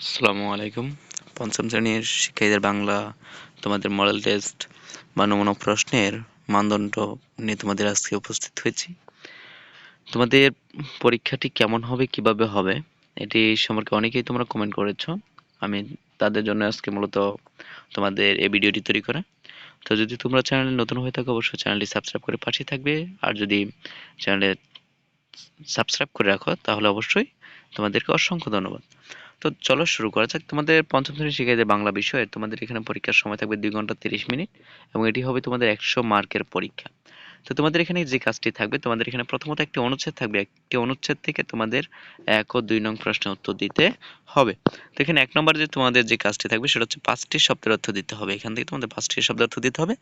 আসসালামু আলাইকুম। পঞ্চম শ্রেণির শিক্ষার্থীদের বাংলা, তোমাদের মডেল টেস্ট বা নমুনা প্রশ্নের মানদণ্ড নিয়ে তোমাদের আজকে উপস্থিত হয়েছি। তোমাদের পরীক্ষাটি কেমন হবে, কীভাবে হবে, এটি সম্পর্কে অনেকেই তোমরা কমেন্ট করেছ। আমি তাদের জন্য আজকে মূলত তোমাদের এই ভিডিওটি তৈরি করা। তো যদি তোমরা চ্যানেলে নতুন হয়ে থাকো, অবশ্যই চ্যানেলটি সাবস্ক্রাইব করে পাশে থাকবে। আর যদি চ্যানেলে সাবস্ক্রাইব করে রাখো, তাহলে অবশ্যই তোমাদেরকে অসংখ্য ধন্যবাদ। তো চলো শুরু করা যাক। তোমাদের পঞ্চম শ্রেণি শিক্ষার্থী বাংলা বিষয়ে। তোমাদের এখানে পরীক্ষার সময় থাকবে দুই ঘণ্টা তিরিশ মিনিট এবং এটি হবে তোমাদের একশো মার্কের পরীক্ষা। তো তোমাদের এখানে যে কাজটি থাকবে, তোমাদের এখানে প্রথমত একটি অনুচ্ছেদ থাকবে একটি অনুচ্ছেদ থেকে তোমাদের এক ও দুই নং প্রশ্নের উত্তর দিতে হবে। তো এখানে এক নম্বরে যে তোমাদের যে কাজটি থাকবে সেটা হচ্ছে পাঁচটি শব্দের অর্থ দিতে হবে। এখান থেকে তোমাদের পাঁচটি শব্দের অর্থ দিতে হবে।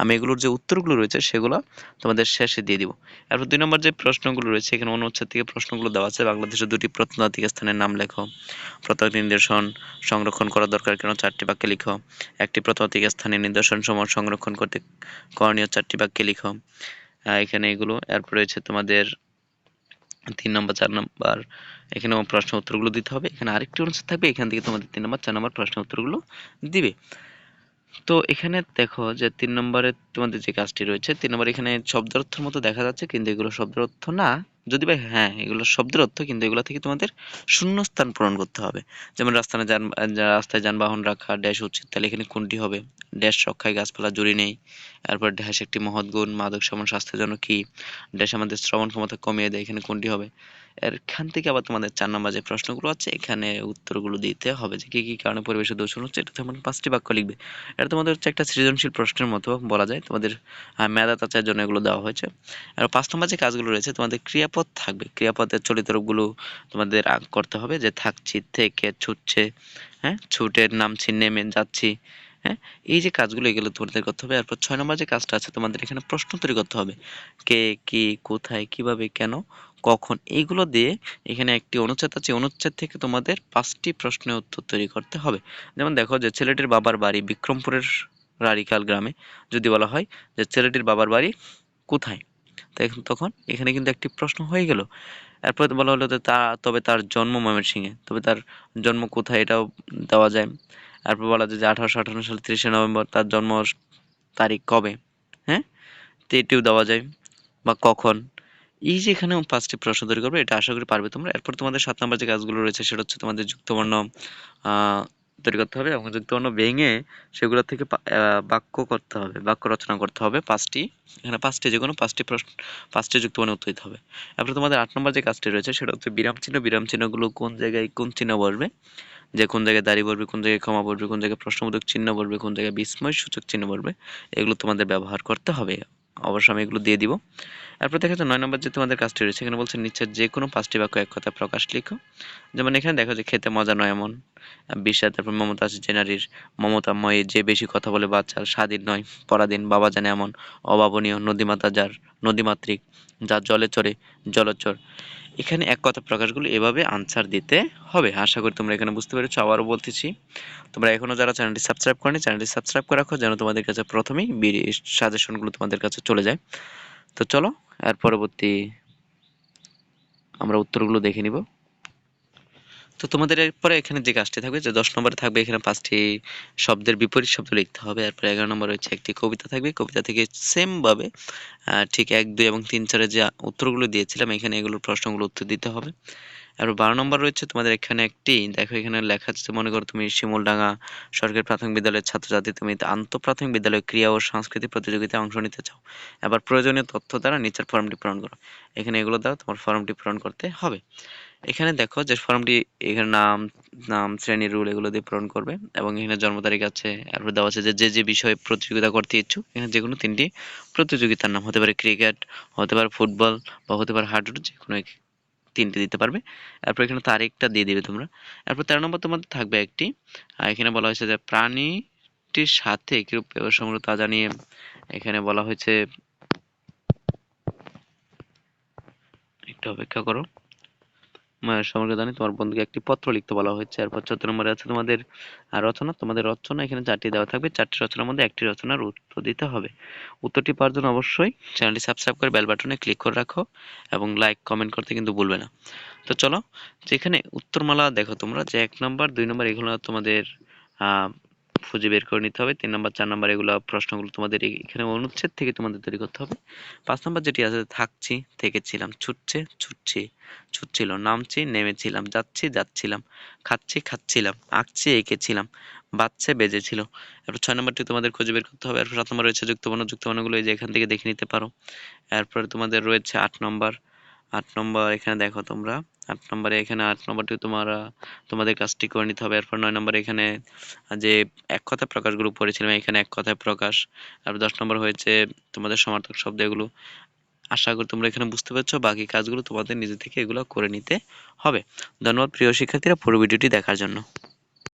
আমি এগুলোর যে উত্তরগুলো রয়েছে সেগুলো তোমাদের শেষে দিয়ে দিব। এরপর দুই নম্বর যে প্রশ্নগুলো রয়েছে, এখানে অনুচ্ছেদ থেকে প্রশ্নগুলো দেওয়া আছে। বাংলাদেশের দুটি প্রত্নতাত্ত্বিক স্থানের নাম লেখো। প্রত্নতাত্ত্বিক নিদর্শন সংরক্ষণ করা দরকার কেন? চারটি বাক্যে লিখো। একটি প্রত্নতাত্ত্বিক স্থানের নিদর্শন সমূহ সংরক্ষণ করতে করণীয় চারটি বাক্যে লিখো। এখানে এগুলো, এরপর রয়েছে তোমাদের তিন নম্বর, চার নম্বর, এখানে আমার প্রশ্ন উত্তরগুলো দিতে হবে। এখানে আরেকটি অনুচ্ছেদ থাকবে, এখান থেকে তোমাদের তিন নম্বর, চার নম্বর প্রশ্ন উত্তরগুলো দিবে। তো এখানে দেখো যে তিন নম্বরে তোমাদের যে কাজটি রয়েছে, তিন নম্বর এখানে শব্দার্থের মতো দেখা যাচ্ছে, কিন্তু এগুলো শব্দার্থ না। যদি ভাই হ্যাঁ এগুলো শব্দের অর্থ কিন্তু এগুলো থেকে তোমাদের শূন্য স্থান পূরণ করতে হবে। যেমন রাস্তায় যান রাস্তায় যানবাহন রাখা, ড্যাশ উচিত তাহলে এখানে কোনটি হবে? ড্যাশ রক্ষায় গাছপালা, জুড়ি নেই। এরপর ড্যাশ একটি মহৎ গুণ, মাদক সমান স্বাস্থ্যের জন্য কি? ড্যাশ আমাদের শ্রবণ ক্ষমতা কমিয়ে দেয়, এখানে কোনটি হবে? এখান থেকে আবার তোমাদের চার নম্বর যে প্রশ্নগুলো আছে, এখানে উত্তরগুলো দিতে হবে যে কি কি কারণে পরিবেশের দূষণ হচ্ছে, এটা তেমন পাঁচটি বাক্য লিখবে। এটা তোমাদের হচ্ছে একটা সৃজনশীল প্রশ্নের মতো বলা যায়, তোমাদের মেধা তাচার জন্য এগুলো দেওয়া হয়েছে। আর পাঁচ নম্বর যে কাজগুলো রয়েছে, তোমাদের ক্রিয়াপদ থাকবে। ক্রিয়াপদের চলিত রূপগুলো তোমাদের করতে হবে যে থাকছি, থেকে, ছুটছে হ্যাঁ ছুটের নামছি, নেমে যাচ্ছি হ্যাঁ এই যে কাজগুলো এগুলো তোমাদের করতে হবে। এরপর ছয় নম্বর যে কাজটা আছে, তোমাদের এখানে প্রশ্ন তৈরি করতে হবে, কে, কি, কোথায়, কীভাবে, কেন কখন? এইগুলো দিয়ে এখানে একটি অনুচ্ছেদ আছে। অনুচ্ছেদ থেকে তোমাদের পাঁচটি প্রশ্নের উত্তর তৈরি করতে হবে। যেমন দেখো যে, ছেলেটির বাবার বাড়ি বিক্রমপুরের রারিকাল গ্রামে। যদি বলা হয় যে, ছেলেটির বাবার বাড়ি কোথায়? তখন এখানে কিন্তু একটি প্রশ্ন হয়ে গেল। এরপরে বলা হলো যে, তা, তবে তার জন্ম ময়মনসিংহে। তবে তার জন্ম কোথায় এটাও দেওয়া যায়। তারপর বলা যায় যে, আঠারোশো আঠান্ন সালে তিরিশে নভেম্বর তার জন্ম তারিখ কবে? হ্যাঁ? তো এটিও দেওয়া যায়। বা কখন? এই যে এখানে পাঁচটি প্রশ্ন তৈরি করবে, এটা আশা করি পারবে তোমরা। এরপর তোমাদের সাত নম্বর যে কাজগুলো রয়েছে, সেটা হচ্ছে তোমাদের যুক্তবর্ণ তৈরি করতে হবে এবং যুক্তবর্ণ ভেঙে সেগুলো থেকে বাক্য করতে হবে, বাক্য রচনা করতে হবে পাঁচটি। এখানে পাঁচটি যে কোনো পাঁচটি প্রশ্ন, পাঁচটি যুক্তবর্ণ উত্তর দিতে হবে। এরপর তোমাদের আট নম্বর যে কাজটি রয়েছে, সেটা হচ্ছে বিরাম চিহ্ন। বিরাম চিহ্নগুলো কোন জায়গায় কোন চিহ্ন বসবে যে কোন জায়গায় দাঁড়িয়ে পড়বে কোন জায়গায় ক্ষমা পড়বে কোন জায়গায় প্রশ্নবোধক চিহ্ন পড়বে কোন জায়গায় বিস্ময় সূচক চিহ্ন পড়বে এগুলো তোমাদের ব্যবহার করতে হবে। অবশ্যই আমি এগুলো দিয়ে দিব। এরপর দেখা যাচ্ছে নয় নম্বর যে তোমাদের কাজটি রয়েছে, এখানে বলছে নিচের যে কোনো পাঁচটি বাক্য এক কথা প্রকাশ লিখো। যেমন এখানে দেখো যে খেতে মজা নয় এমন। বিশ্বাস তারপর মমতা আছে যে নারীর মমতাময় যে বেশি কথা বলে বাচ্চার স্বাধীন নয়, পরাধীন, বাবা জানে এমন, অভাবনীয়, নদীমাতা যার, নদীমাতৃক, যার জলে চড়ে, জলচর। এখানে এক কথা প্রকাশগুলো এভাবে আনসার দিতে হবে। আশা করি তোমরা এখানে বুঝতে পেরেছ, আবারও বলতেছি, তোমরা এখনও যারা চ্যানেলটি সাবস্ক্রাইব করেনি চ্যানেলটি সাবস্ক্রাইব করে রাখো যেন তোমাদের কাছে প্রথমেই সাজেশনগুলো তোমাদের কাছে চলে যায়। তো চলো, এর পরবর্তী আমরা উত্তরগুলো দেখে নিব। তো তোমাদের এরপরে এখানে যে কাজটি থাকবে, যে দশ নম্বরে থাকবে এখানে পাঁচটি শব্দের বিপরীত শব্দ লিখতে হবে। এরপরে এগারো নম্বর হচ্ছে একটি কবিতা থাকবে। কবিতা থেকে সেমভাবে ঠিক এক, দুই এবং তিন চারে যে উত্তরগুলো দিয়েছিলাম, এখানে এগুলোর প্রশ্নগুলো উত্তর দিতে হবে। আর বারো নম্বর রয়েছে তোমাদের এখানে একটি, দেখো এখানে লেখা আছে, মনে করো তুমি শিমুলডাঙ্গা সরকারি প্রাথমিক বিদ্যালয়ের ছাত্রছাত্রী, তুমি আন্তঃপ্রাথমিক বিদ্যালয় ক্রিয়া ও সাংস্কৃতিক প্রতিযোগিতায় অংশ নিতে চাও। এবার প্রয়োজনীয় তথ্য দ্বারা নিচের ফর্মটি পূরণ করো। এখানে এগুলো দ্বারা তোমার ফর্মটি পূরণ করতে হবে। এখানে দেখো যে ফর্মটি এখানে নাম নাম, শ্রেণি, রুল এগুলো দিয়ে পূরণ করবে এবং এখানে জন্ম তারিখ আছে এরপর দেওয়া আছে যে যে যে বিষয়ে প্রতিযোগিতা করতে ইচ্ছুক, এখানে যে কোনো তিনটি প্রতিযোগিতার নাম হতে পারে ক্রিকেট, হতে পারে ফুটবল বা হতে পারে হাডুডু, যে কোনো তিনটে দিতে পারবে। এরপর এখানে তারিখটা দিয়ে দিবে তোমরা। এরপর তেরো নম্বর তোমাদের থাকবে একটি এখানে বলা হয়েছে যে প্রাণীটির সাথে কিরূপ সংগ্রহ তা জানিয়ে এখানে বলা হয়েছে, একটু অপেক্ষা করো। সমগ্র জানি তোমার বন্ধুকে একটি পত্র লিখতে বলা হয়েছে। এরপর চোদ্দ নম্বরে আছে তোমাদের রচনা। তোমাদের রচনা এখানে চারটি দেওয়া থাকবে। চারটি রচনার মধ্যে একটি রচনার উত্তর দিতে হবে। উত্তরটি পাওয়ার জন্য অবশ্যই চ্যানেলটি সাবস্ক্রাইব করে বেল বাটনে ক্লিক করে রাখো এবং লাইক, কমেন্ট করতে কিন্তু ভুলবে না। তো চলো, যেখানে উত্তরমালা দেখো তোমরা, যে এক নম্বর, দুই নম্বর, এগুলো তোমাদের খুঁজে বের করে নিতে হবে। তিন নম্বর, চার নম্বর এগুলো প্রশ্নগুলো তোমাদের এখানে অনুচ্ছেদ থেকে তোমাদের তৈরি করতে হবে। পাঁচ নম্বর যেটি আছে, থাকছি, থেকেছিলাম, ছুটছে, ছুটছি, ছুটছিল, নামছি, নেমেছিলাম, যাচ্ছি, যাচ্ছিলাম, খাচ্ছি, খাচ্ছিলাম, আঁকছি, এঁকেছিলাম বাচ্চা বেজেছিল। এরপর ছয় নম্বরটি তোমাদের খুঁজে বের করতে হবে। এরপর সাত নম্বর রয়েছে যুক্তবর্ণ। যুক্তবর্ণগুলো এই যে এখান থেকে দেখে নিতে পারো। এরপরে তোমাদের রয়েছে আট নম্বর। আট নম্বর এখানে দেখো তোমরা। আট নম্বরে এখানে আট নম্বরটি তোমরা তোমাদের কাজটি করে নিতে হবে। এরপর নয় নম্বরে এখানে যে এক কথায় প্রকাশগুলো পড়েছিলাম, এখানে এক কথায় প্রকাশ। আর দশ নম্বর হয়েছে তোমাদের সমার্থক শব্দ এগুলো আশা করি তোমরা এখানে বুঝতে পারছ, বাকি কাজগুলো তোমাদের নিজে থেকে এগুলো করে নিতে হবে। ধন্যবাদ প্রিয় শিক্ষার্থীরা, পুরো ভিডিওটি দেখার জন্য।